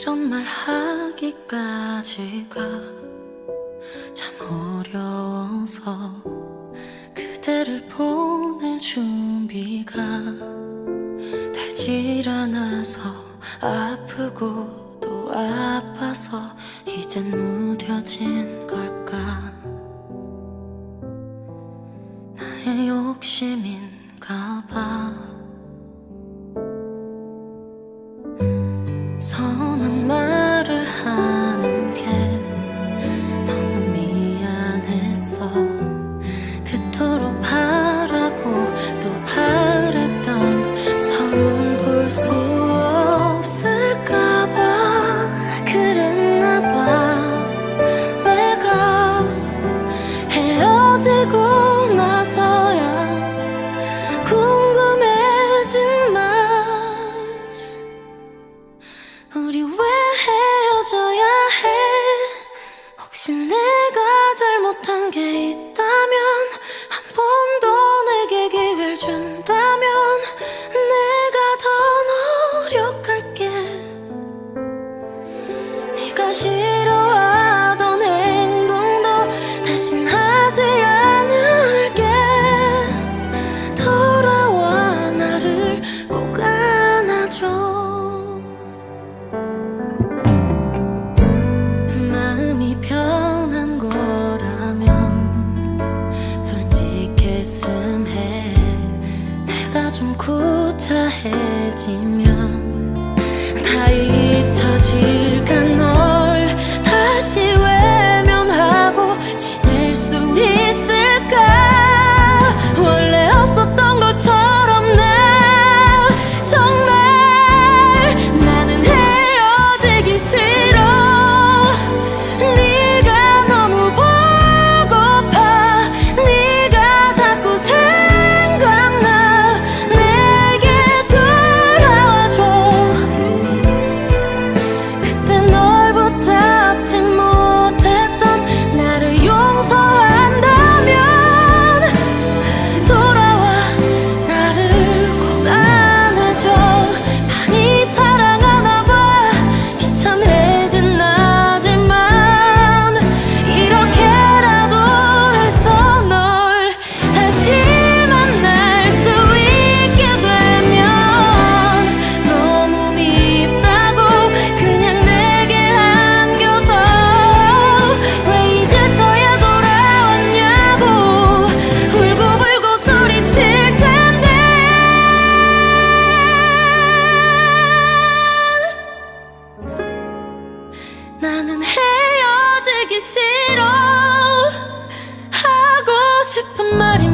이런 말 하기까지가 참 어려워서 그대를 보낼 준비가 되질 않아서 아프고 또 아파서 이젠 무뎌진 걸까? 나의 욕심인가 봐. gate. 차차해지면 다 잊혀질 싶은 말이